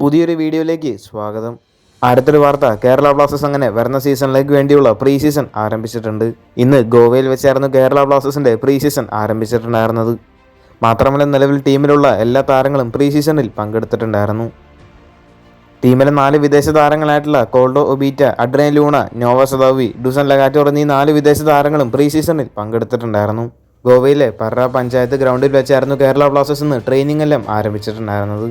പുതിയൊരു വീഡിയോയിലേക്ക് സ്വാഗതം. അടുത്തൊരു വാർത്ത കേരള ബ്ലാസ്റ്റേഴ്സ് അങ്ങനെ വരുന്ന സീസണിലേക്ക് വേണ്ടിയുള്ള പ്രീ സീസൺ ആരംഭിച്ചിട്ടുണ്ട്. ഇന്ന് ഗോവയിൽ വെച്ചായിരുന്നു കേരള ബ്ലാസ്റ്റേഴ്സിന്റെ പ്രീ സീസൺ ആരംഭിച്ചിട്ടുണ്ടായിരുന്നത്. മാത്രമല്ല നിലവിൽ ടീമിലുള്ള എല്ലാ താരങ്ങളും പ്രീ സീസണിൽ പങ്കെടുത്തിട്ടുണ്ടായിരുന്നു. ടീമിലെ നാല് വിദേശ താരങ്ങളായിട്ടുള്ള കോൾഡോ ഒബീറ്റ അഡ്രൈൻ ലൂണ നോവ സദാവി ഡുസൻ ലഗാറ്റോ എന്നീ നാല് വിദേശ താരങ്ങളും പ്രീ സീസണിൽ പങ്കെടുത്തിട്ടുണ്ടായിരുന്നു. ഗോവയിലെ പർറ പഞ്ചായത്ത് ഗ്രൗണ്ടിൽ വെച്ചായിരുന്നു കേരള ബ്ലാസ്റ്റേഴ്സ് ഇന്ന് ട്രെയിനിങ് എല്ലാം ആരംഭിച്ചിട്ടുണ്ടായിരുന്നത്.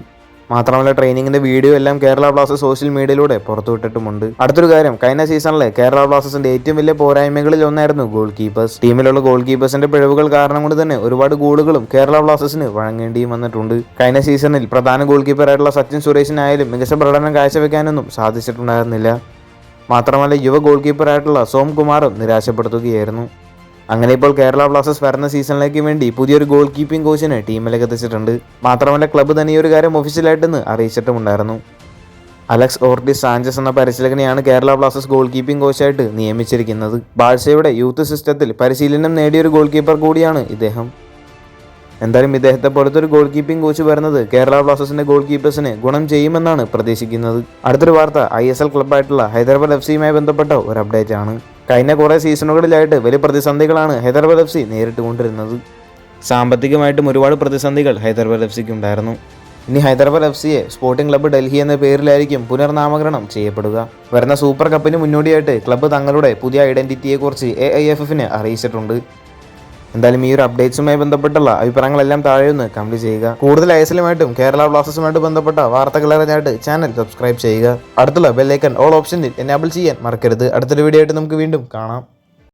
മാത്രമല്ല ട്രെയിനിങ്ങിന്റെ വീഡിയോ എല്ലാം കേരള ബ്ലാസ്റ്റേഴ്സ് സോഷ്യൽ മീഡിയയിലൂടെ പുറത്തുവിട്ടിട്ടുമുണ്ട് അടുത്തൊരു കാര്യം കഴിഞ്ഞ സീസണിലെ കേരള ബ്ലാസ്റ്റേഴ്സിന്റെ ഏറ്റവും വലിയ പോരായ്മകളിൽ ഒന്നായിരുന്നു ഗോൾ കീപ്പേഴ്സ് ടീമിലുള്ള ഗോൾ കീപ്പേഴ്സിന്റെ പിഴവുകൾ കാരണം കൊണ്ട് തന്നെ ഒരുപാട് ഗോളുകളും കേരള ബ്ലാസ്റ്റേഴ്സിന് വഴങ്ങേണ്ടിയും വന്നിട്ടുണ്ട്. കഴിഞ്ഞ സീസണിൽ പ്രധാന ഗോൾ കീപ്പറായിട്ടുള്ള സച്ചിൻ സുരേഷിനായാലും മികച്ച പ്രകടനം കാഴ്ചവെക്കാനൊന്നും സാധിച്ചിട്ടുണ്ടായിരുന്നില്ല. മാത്രമല്ല യുവ ഗോൾ കീപ്പറായിട്ടുള്ള സോം കുമാറും നിരാശപ്പെടുത്തുകയായിരുന്നു. അങ്ങനെ ഇപ്പോൾ കേരള ബ്ലാസ്റ്റേഴ്സ് വരുന്ന സീസണിലേക്ക് വേണ്ടി പുതിയൊരു ഗോൾ കീപ്പിംഗ് കോച്ചിനെ ടീമിലേക്ക് എത്തിച്ചിട്ടുണ്ട്. മാത്രമല്ല ക്ലബ്ബ് തന്നെ ഈ ഒരു കാര്യം ഒഫീഷ്യലായിട്ടെന്ന് അറിയിച്ചിട്ടുമുണ്ടായിരുന്നു. അലക്സ് ഓർട്ടിസ് സാഞ്ചസ് എന്ന പരിശീലകനെയാണ് കേരള ബ്ലാസ്റ്റേഴ്സ് ഗോൾ കീപ്പിംഗ് കോച്ചായിട്ട് നിയമിച്ചിരിക്കുന്നത്. ബാഴ്സയുടെ യൂത്ത് സിസ്റ്റത്തിൽ പരിശീലനം നേടിയൊരു ഗോൾ കീപ്പർ കൂടിയാണ് ഇദ്ദേഹം. എന്തായാലും ഇദ്ദേഹത്തെ പോലത്തെ ഒരു ഗോൾ കീപ്പിംഗ് കോച്ച് വരുന്നത് കേരള ബ്ലാസ്റ്റേഴ്സിന്റെ ഗോൾ കീപ്പേഴ്സിന് ഗുണം ചെയ്യുമെന്നാണ് പ്രതീക്ഷിക്കുന്നത്. അടുത്തൊരു വാർത്ത ഐ എസ് എൽ ക്ലബ്ബായിട്ടുള്ള ഹൈദരാബാദ് എഫ് സിയുമായി ബന്ധപ്പെട്ട ഒരു അപ്ഡേറ്റ് ആണ്. കഴിഞ്ഞ കുറേ സീസണുകളിലായിട്ട് വലിയ പ്രതിസന്ധികളാണ് ഹൈദരാബാദ് എഫ് സി നേരിട്ടുകൊണ്ടിരുന്നത് സാമ്പത്തികമായിട്ടും ഒരുപാട് പ്രതിസന്ധികൾ ഹൈദരാബാദ് എഫ് സിക്ക് ഉണ്ടായിരുന്നു. ഇനി ഹൈദരാബാദ് എഫ് സിയെ സ്പോർട്ടിംഗ് ക്ലബ്ബ് ഡൽഹി എന്ന പേരിലായിരിക്കും പുനർനാമകരണം ചെയ്യപ്പെടുക. വരുന്ന സൂപ്പർ കപ്പിന് മുന്നോടിയായിട്ട് ക്ലബ്ബ് തങ്ങളുടെ പുതിയ ഐഡന്റിറ്റിയെക്കുറിച്ച് എ ഐ എഫ് എഫിന് അറിയിച്ചിട്ടുണ്ട്. എന്തായാലും ഈ ഒരു അപ്ഡേറ്റ്സുമായി ബന്ധപ്പെട്ടുള്ള അഭിപ്രായങ്ങളെല്ലാം താഴെ ഒന്ന് കമന്റ് ചെയ്യുക. കൂടുതൽ ഐസലുമായിട്ടും കേരള ബ്ലാസ്റ്റേഴ്സുമായിട്ട് ബന്ധപ്പെട്ട വാർത്തകൾ അറിഞ്ഞായിട്ട് ചാനൽ സബ്സ്ക്രൈബ് ചെയ്യുക. അടുത്തുള്ള ബെല്ലൈക്കൺ ഓൾ ഓപ്ഷനിൽ എനാബിൾ ചെയ്യാൻ മറക്കരുത്. അടുത്തൊരു വീഡിയോ ആയിട്ട് നമുക്ക് വീണ്ടും കാണാം.